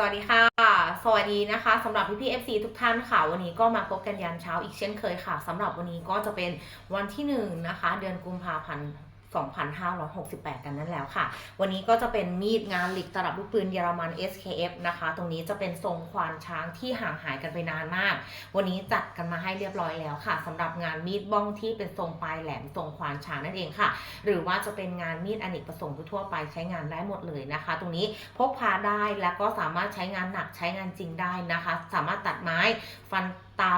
สวัสดีค่ะ สวัสดีนะคะสำหรับพี่พี่ FC ทุกท่านค่ะ วันนี้ก็มาพบกันยันเช้าอีกเช่นเคยค่ะสำหรับวันนี้ก็จะเป็นวันที่1นงนะคะ เดือนกุมภาพันธ์ 2568 กันนั่นแล้วค่ะ วันนี้ก็จะเป็นมีดงานหลิกตลับลูกปืนเยอรมัน SKF นะคะ ตรงนี้จะเป็นทรงควานช้างที่ห่างหายกันไปนานมาก วันนี้จัดกันมาให้เรียบร้อยแล้วค่ะสำหรับงานมีดบ้องที่เป็นทรงปลายแหลมทรงควานช้างนั่นเองค่ะ หรือว่าจะเป็นงานมีดอเนกประสงค์ทั่วไปใช้งานได้หมดเลยนะคะ ตรงนี้พกพาได้แล้วก็สามารถใช้งานหนักใช้งานจริงได้นะคะ สามารถตัดไม้ฟัน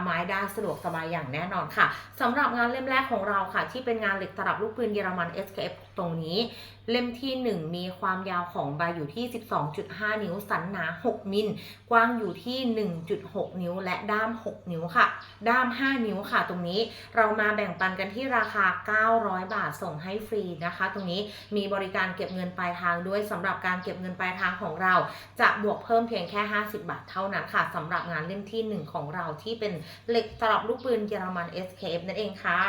ไม้ได้สะดวกสบายอย่างแน่นอนค่ะสำหรับงานเล่มแรกของเราค่ะ ที่เป็นงานเหล็กตลับลูกปืนเยอรมัน SKF ตรงนี้ เล่มที่ 1 มีความยาวของใบอยู่ที่ 12.5 นิ้ว สันหนา 6 มิล กว้างอยู่ที่ 1.6 นิ้ว และด้าม 6 นิ้วค่ะ ด้าม 5 นิ้วค่ะ ตรงนี้เรามาแบ่งปันกันที่ราคา 900 บาทส่งให้ฟรีนะคะ ตรงนี้มีบริการเก็บเงินปลายทางด้วยสำหรับการเก็บเงินปลายทางของเรา จะบวกเพิ่มเพียงแค่ 50 บาทเท่านั้นค่ะสำหรับงานเล่มทีหนึ่1 ของเราที่เป็นเหล็กตลับลูกปืนเยอรมัน SKF นั่นเองค่ะ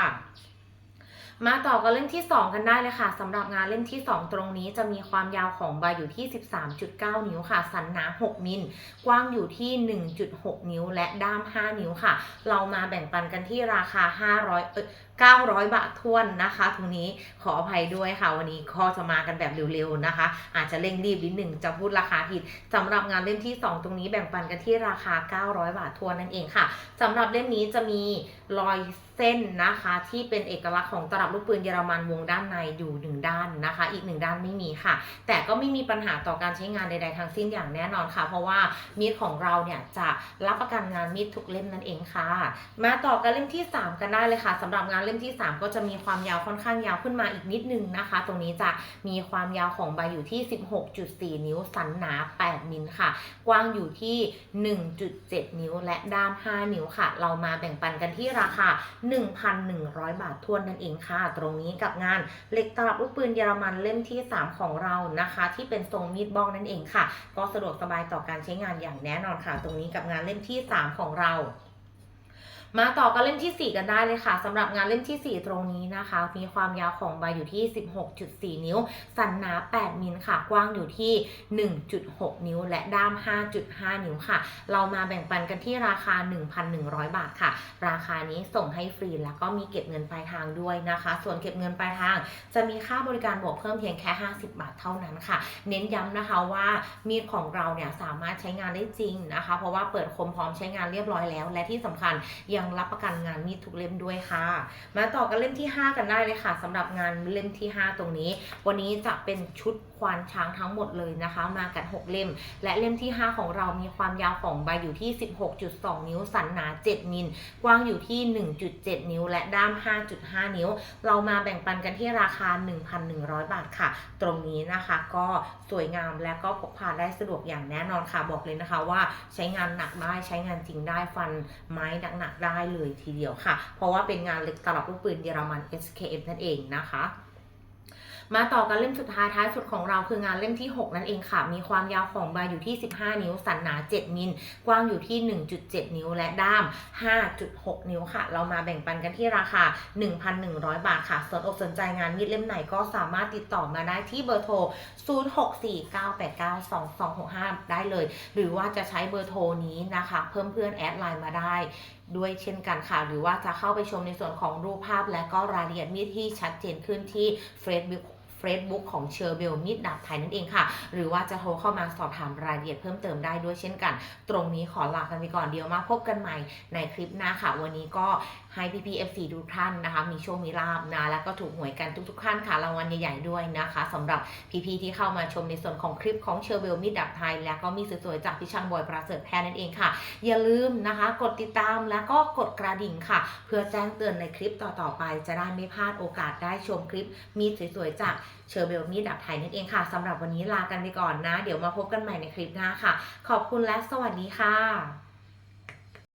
มาต่อกันเล่มที่ 2 กันได้เลยค่ะสำหรับงานเล่มที่ 2 ตรงนี้จะมีความยาวของใบอยู่ที่ 13.9 นิ้วค่ะ สันหนา 6 มิล กว้างอยู่ที่ 1.6 นิ้วและด้าม 5 นิ้วค่ะ เรามาแบ่งปันกันที่ราคา 500เอ้ย 900 บาททวนนะคะตรงนี้ขออภัยด้วยค่ะ วันนี้ก็จะมากันแบบเร็วๆนะคะ อาจจะเร่งรีบนิดหนึ่งจะพูดราคาผิดสำหรับงานเล่มที่ 2 ตรงนี้แบ่งปันกันที่ราคา 900 บาททวนนั่นเองค่ะสำหรับเล่มนี้จะมีรอยเส้นนะคะที่เป็นเอกลักษณ์ของตลับลูกปืนเยอรมันวงด้านในอยู่หนึ่งด้านนะคะ อีกหนึ่งด้านไม่มีค่ะ แต่ก็ไม่มีปัญหาต่อการใช้งานใดๆทั้งสิ้นอย่างแน่นอนค่ะ เพราะว่ามีดของเราเนี่ยจะรับประกันงานมีดทุกเล่มนั่นเองค่ะ มาต่อกันเล่มที่ 3 กันได้เลยค่ะสำหรับงานเล่มที่ 3 ก็จะมีความยาวค่อนข้างยาวขึ้นมาอีกนิดนึงนะคะ ตรงนี้จะมีความยาวของใบอยู่ที่ 16.4 นิ้ว สันหนา 8 มิลค่ะ กว้างอยู่ที่ 1.7 นิ้ว และด้าม 5 นิ้วค่ะ เรามาแบ่งปันกันที่ราคา 1,100 บาททวนนั่นเองค่ะ ตรงนี้กับงานเหล็กตลับลูกปืนเยอรมันเล่มที่ 3 ของเรานะคะ ที่เป็นทรงมีดบ้องนั่นเองค่ะ ก็สะดวกสบายต่อการใช้งานอย่างแน่นอนค่ะ ตรงนี้กับงานเล่มที่ 3 ของเรา มาต่อกันเล่มทีสี่ 4 กันได้เลยค่ะสำหรับงานเล่มที่ 4 ตรงนี้นะคะ มีความยาวของใบอยู่ที่ 16.4 นิ้ว สันหนา 8 มิลค่ะ กว้างอยู่ที่ 1.6 นิ้ว และด้าม 5.5 นิ้วค่ะ เรามาแบ่งปันกันที่ราคา 1,100 บาทค่ะ ราคานี้ส่งให้ฟรีแล้วก็มีเก็บเงินปลายทางด้วยนะคะ ส่วนเก็บเงินปลายทาง จะมีค่าบริการบวกเพิ่มเพียงแค่ 50 บาทเท่านั้นค่ะ เน้นย้ำนะคะว่ามีดของเราเนี่ยสามารถใช้งานได้จริงนะคะ เพราะว่าเปิดคมพร้อมใช้งานเรียบร้อยแล้ว และที่สำคัญยังังรับประกันงานมีดทุกเล่มด้วยค่ะ มาต่อกันเล่มที่ 5 กันได้เลยค่ะสำหรับงานเล่มที่ 5 ตรงนี้ วันนี้จะเป็นชุดควานช้างทั้งหมดเลยนะคะ มากัน 6 เล่ม และเล่มที่ 5 ของเรามีความยาวของใบอยู่ที่ 16.2 นิ้ว สันหนา 7 มิล กว้างอยู่ที่ 1.7 นิ้ว และด้าม 5.5 นิ้ว เรามาแบ่งปันกันที่ราคา 1,100 บาทค่ะ ตรงนี้นะคะก็สวยงามและก็พกพาได้สะดวกอย่างแน่นอนค่ะ บอกเลยนะคะว่าใช้งานหนักได้ใช้งานจริงได้ฟันไม้หนักๆได้เลยทีเดียวค่ะ เพราะว่าเป็นงานเล็กตลับลูกปืนเยอรมัน SKF นั่นเองนะคะมาต่อกันเล่มสุดท้ายท้ายสุดของเราคืองานเล่มที่ 6 นั่นเองค่ะ มีความยาวของใบอยู่ที่ 15 นิ้ว สันหนา 7 มิล กว้างอยู่ที่ 1.7 นิ้ว และด้าม 5.6 นิ้วค่ะ เรามาแบ่งปันกันที่ราคา 1,100 บาทค่ะ สนอกสนใจงานมีดเล่มไหนก็สามารถติดต่อมาได้ที่เบอร์โทร 0649892265 ได้เลย หรือว่าจะใช้เบอร์โทรนี้นะคะ เพิ่มเพื่อนแอดไลน์มาได้ ด้วยเช่นกันค่ะ หรือว่าจะเข้าไปชมในส่วนของรูปภาพและก็รายละเอียดมีดที่ชัดเจนขึ้นที่ Facebook เฟซบุ๊กของเชอร์เบลมิดดาบไทยนั่นเองค่ะ หรือว่าจะโทรเข้ามาสอบถามรายละเอียดเพิ่มเติมได้ด้วยเช่นกัน ตรงนี้ขอลากันไปก่อนเดียวมาพบกันใหม่ในคลิปหน้าค่ะ วันนี้ก็ ให้พี่พีเอฟซีทุกท่านนะคะ มีโชค มีลาบนะ แล้วก็ถูกหวยกันทุกๆท่านค่ะ รางวัลใหญ่ๆด้วยนะคะสำหรับพี่ๆที่เข้ามาชมในส่วนของคลิปของเชอร์เบลมิดดาบไทย แล้วก็มีสวยๆจากพี่ช่างบอยประเสริฐแพทย์นั่นเองค่ะ อย่าลืมนะคะ กดติดตามแล้วก็กดกระดิ่งค่ะ เพื่อแจ้งเตือนในคลิปต่อๆไป จะได้ไม่พลาดโอกาสได้ชมคลิปมีดสวยๆจากเชอร์เบลมีดดับไทยนั่นเองค่ะสำหรับวันนี้ลากันไปก่อนนะ เดี๋ยวมาพบกันใหม่ในคลิปหน้าค่ะ ขอบคุณและสวัสดีค่ะ